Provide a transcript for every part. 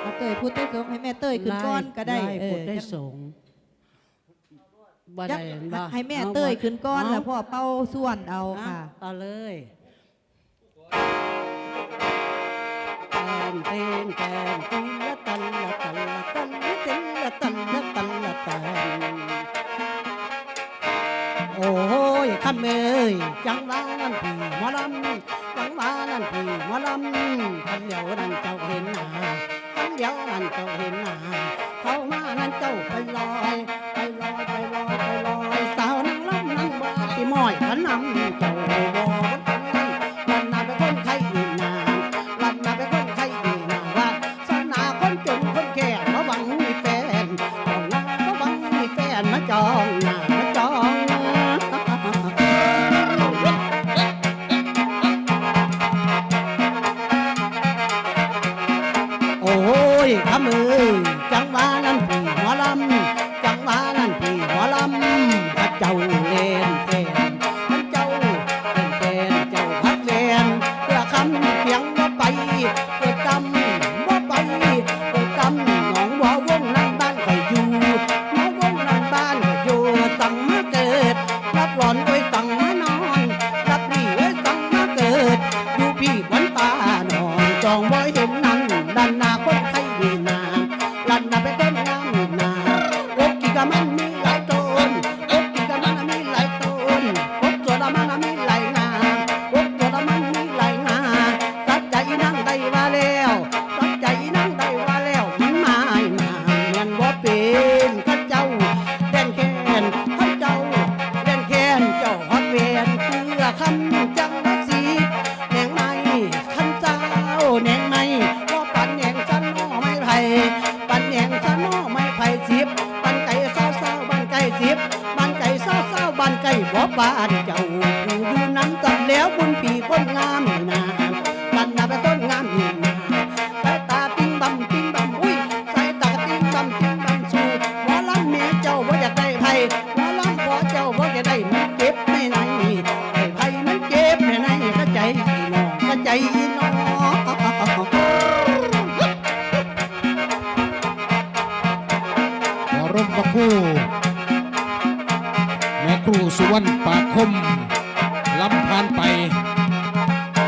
เอาเตยพูดได้สงให้แม่เตยขึ้นก้อนก็ได้พูดได้สงบ่ได้ให้แม่เตยขึ้นก้อนแล้วพ่อเป้าส่วนเอาค่ะเอาเลยเตนเตนแตนตุลตันละตันละตันเต้นละตันละตันละตัน โอ้ยคำเอ้ยจังหวะนั้นพี่มอลำจังหวะนั้นพี่มอลำคำเดียวนั้นเจ้าเห็นหนาคำเดียวนั้นเจ้าเห็นหนาเข้ามานั่นเจ้าไปลอยไปลอยไปลอยไปลอยสาวนางล้มนั้นบ่สิมอยขันนำเจ้าบ่วันนั้นวันนั้ปคนไทยอีนานวันนั้ปคนไทยอีนาสนาคนจนคนแก่มาหวังมีแฟนมาหวังมีแฟนมาจองหน้า one คนปีคนงามนี่นาตันนาไปต้นงามนี่นาสายตาปิ้งบัมปิ้งบัมอุ้ยสายตาปิ้งบัมปิ้งบัมสู่หัวลำเมียเจ้าว่าอยากได้ไทยหัวลำหัวเจ้าว่าอยากได้มันเก็บไม่ไหนไอ้ไผ่มันเก็บไม่ไหนกระใจอีน้องกระใจอีน้องร่มประคู่แม่ครูสุวรรณปาคม ล้ำผ่านไป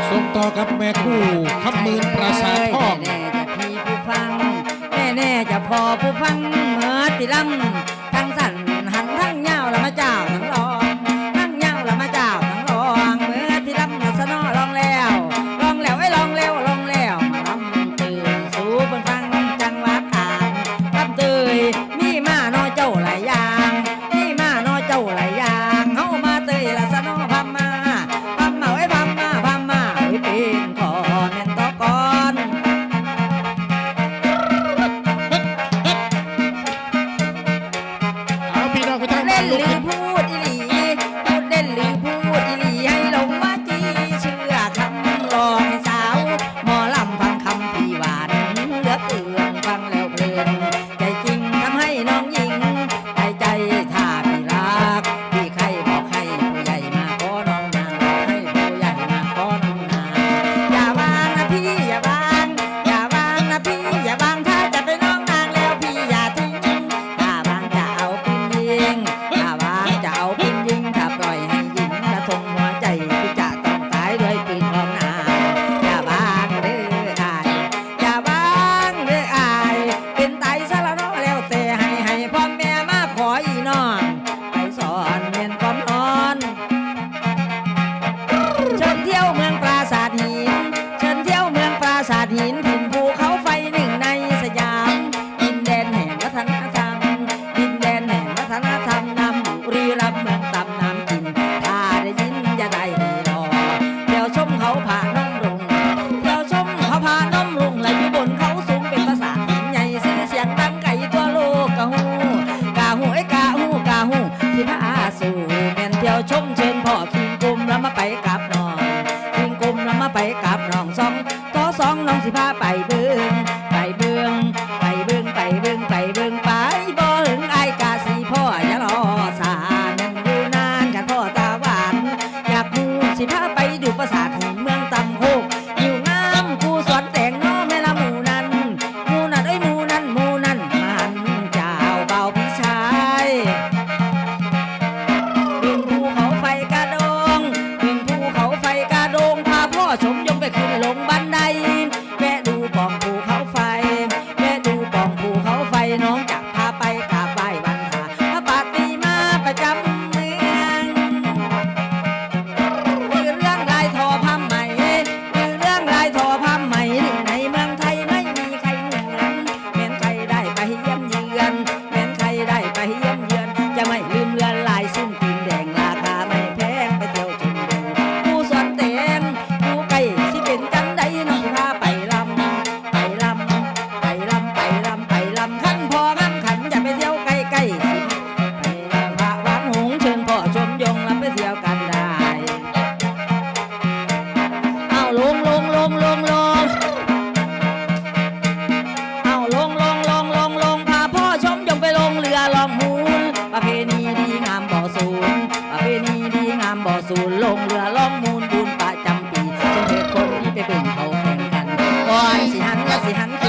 ส่งต่อกับแม่คู่ขับมืนประสาทพ่องแน่จะพี่ผู้ฟัง แน่แน่จะพอผู้ฟังเมื่อติลำทั้งสั่น อล่องมูลบุญประจำปีฉันเป็นคนที่ไปเบิ่งเขาแข่งกันก่อนสิหันก็สิหัน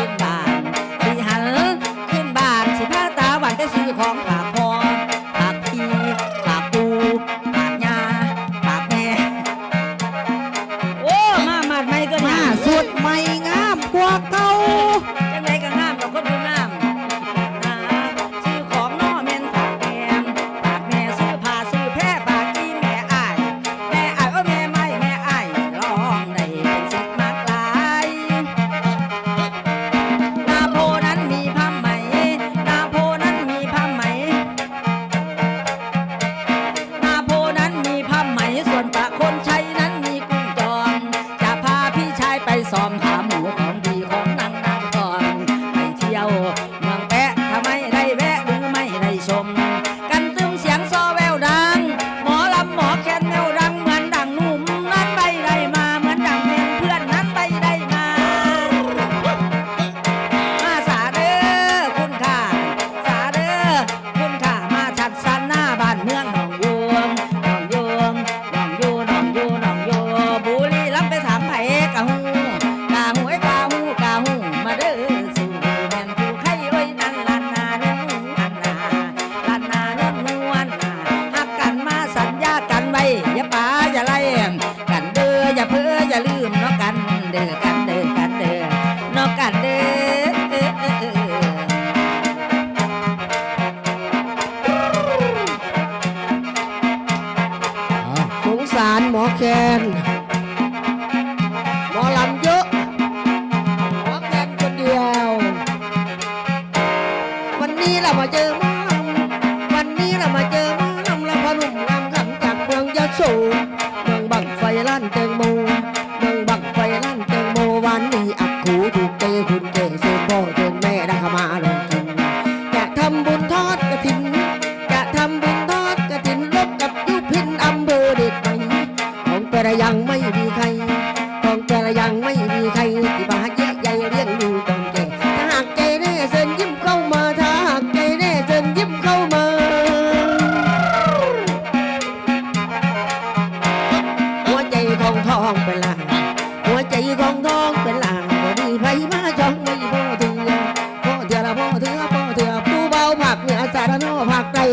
สารโนพักไใต้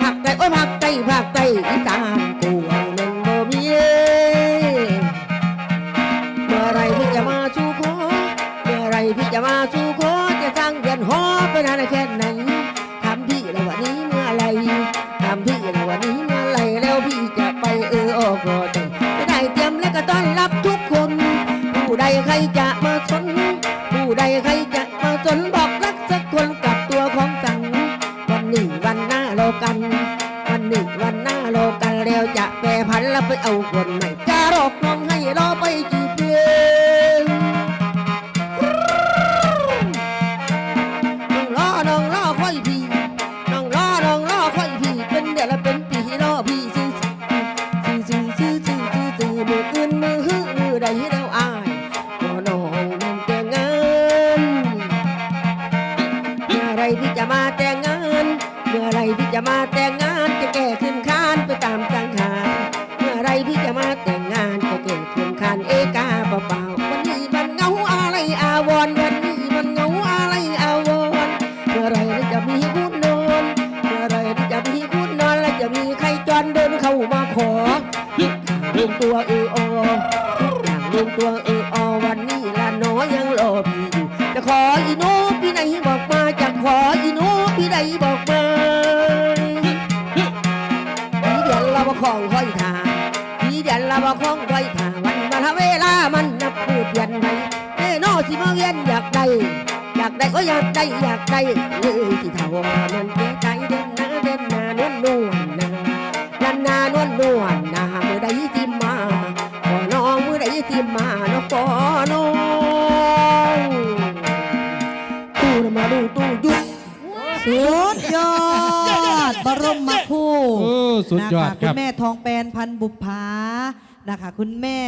ภาคใต้โอ้ยภาคใต้พักไต้อีสานกูมันบ่มีเมื่อไรพี่จะมาชูโคอเมื่อไรพี่จะมาชูโคอจะสร้างเดือนหอเป็นานแค่ไหนทำพี่แล้ววันนี้เมื่อไรทำพี่แล้ววันนี้เมื่อไรแล้วพี่จะไปเออออกก็ตองจะได้เตรียมและก็ต้อนรับทุกคน ผู้ใดใครจะมาสนผู้ใดใครจะมาสนบอกรักสักคนกัน กัน วันหนึ่งวันหน้าโลกันแล้วจะแปรพันแล้วไปเอาคนใหม่ ลงตัวเออโออย่างลงตัวเออโอวันนี้ละน้อยยังรอพี่อยู่จะขออีนูพี่ไหนบอกมาจะขออีนูพี่ไหนบอกมาพี่เดียนเราบอกของคอยทาพี่เดียนเราบอกของคอยทาวันมาทเวลามันนับเพื่อเดียนไปเอ้นอสิมาเวียนอยากได้อยากได้ก็อยากได้อยากได้เลยที่เท่ามันเสียใจเด่น มมาคู่โอ้สุดยอดนะคะคคุรัณแม่ทองแปนพันบุภานะคะ คุณแม่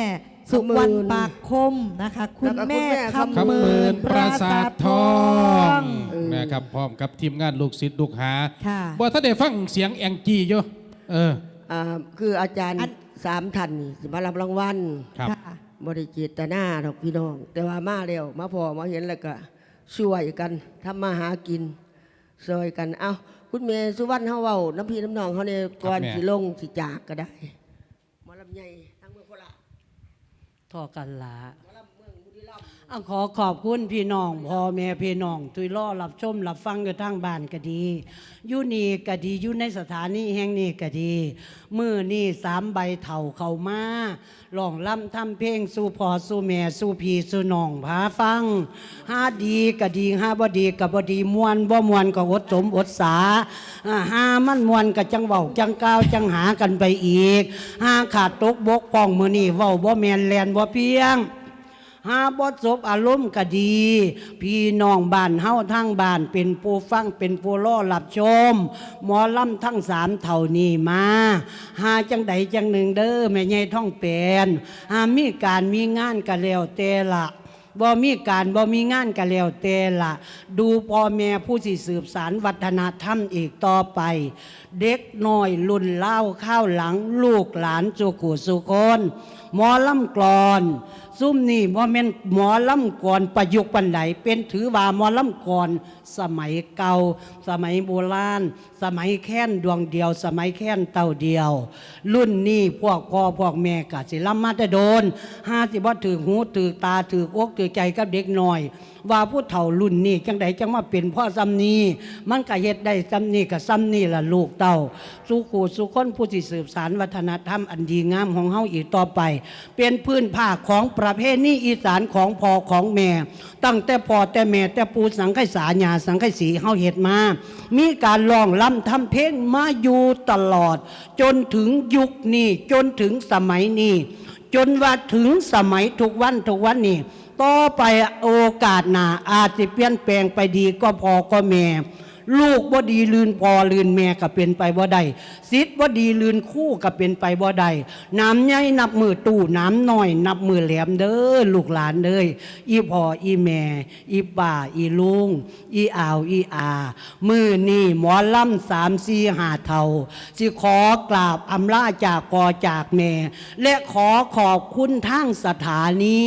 สุวรรณปากคมนะคะ คุณแม่คำคำเมิเมินนปปราราสาสาททททอองง เออ นะครับพร้อมกับทีมงานลูกศิษย์ลูกหาค่ะ บ่ถ้าได้ฟังเสียงแองจี้อยู่เอออ่าคืออาจารย์อัน สามท่านนี่สิมารับรางวัลครับ ค่ะ บริจิตนาดอกพี่น้อง แต่ว่ามาแล้วมาพอมาเห็นแล้วก็ช่วยกันทำมาหากินช่วยกันเอา คุณเมย์สุวรรณเฮาเว้าน้ำพี่น้ำน้องเขาเนี่ยก่อนแม่ สิลงสิจากก็ได้หมอลำใหญ่ทั้งเมืองโคราช ทอกันละเอา ขอขอบคุณพี่น้องพ่อแม่พี่น้องทุยล่อรับชมรับฟังอยู่ทางบ้านก็ดีอยู่นี่ก็ดีอยู่ในสถานีแห่งนี้ก็ดีมือนี่สามใบเถ่าเข้ามาลองล่ำทำเพลงสู่พ่อสู่แม่สู่พี่สู่น้องพาฟังห้าดีก็ดีห้าบ่ดีก็บ่ดีมวนบ่มวนก็อดสมอดสาอ่าห้ามันมวนก็จังเว้าจังก้าวจังหากันไปอีกห้าขาดตกบกป้องมือนี่เว้าบ่แมนแลนบ่เพียง หาบทศบอารมณ์ก็ดี พี่น้องบ้านเฮาทั้งบ้านเป็นผู้ฟังเป็นผู้ล่อหลับชม หมอลำทั้งสามเท่านี้มาหาจังใดจังหนึ่งเด้อแม่ใหญ่ท่องเป็นหามีการมีงานก็แล้วแต่ละ บ่มีการบ่มีงานก็แล้วแต่ละดูพ่อแม่ผู้สิสืบสารวัฒนธรรมอีกต่อไป เด็กน้อยรุ่นเล่าข้าวหลังลูกหลานจุกุสุคนหมอลำกรอนซุ่มนี่บ่แม่นหมอลำก่อนประยุกต์ปันไดเป็นถือว่าหมอลำก่อนสมัยเก่า สมัยโบราณ สมัยแค้นดวงเดียว สมัยแค้นเต่าเดียว รุ่นนี้พวกพ่อพวกแม่กะสิลำมาแต่โดนห้าสิบ่ถือหูถือตาถืออกถือใจกับเด็กหน้อย ว่าผู้เฒ่ารุ่นนี้จังใดจังมาเป็นพ่อซ้ำนี้ มันก็เฮ็ดได้ซ้ำนี้กับซ้ำนี้ล่ะลูกเต้าสู่ขู่สู่คนผู้ที่สืบสารวัฒนธรรมอันดีงามของเฮาอีกต่อไป เป็นพื้นผ้าของประเพณีอีสานของพ่อของแม่ ตั้งแต่พ่อแต่แม่แต่ปูสังไขสาญาสังไขสีเฮาเฮ็ดมา มีการร้องล่ำทำเพลงมาอยู่ตลอด จนถึงยุคนี้จนถึงสมัยนี้จนว่าถึงสมัยทุกวันทุกวันนี้ ต่อไปโอกาสหนาอาจจะเปลี่ยนแปลงไปดีก็พอก็แม่ ลูกบ่ดีลืนพอลืนแม่ก็เป็นไปบ่ได้สิทธิ์บ่ดีลืนคู่ก็เป็นไปบ่ได้น้ำใหญ่นับมือตู้น้ำน้อย นับมือแหลมเด้อลูกหลานเด้ยอีพ่ออีแม่ อีป่าอีลุงอีอ่าวอีอา มือนี่หมอล่ำสามสี่หาเท่าสิขอกราบอำลาจากกอจากแม่ และขอขอบคุณทั้งสถานี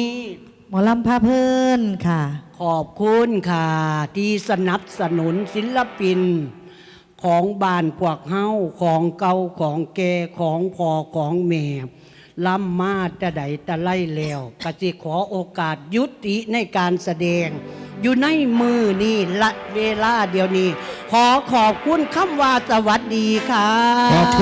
อลำพาเพลินค่ะ ขอบคุณค่ะ ที่สนับสนุนศิลปิน ของบ้านพวกเฮาของเก่าของแก่ของพ่อของแม่ล้ำมาแต่ใดแต่ไล่แล้วกสิขอโอกาสยุติในการแสดง อยู่ในมือนี่ละเวลาเดียวนี้ ขอขอบคุณคำว่าสวัสดีค่ะขอบคุณ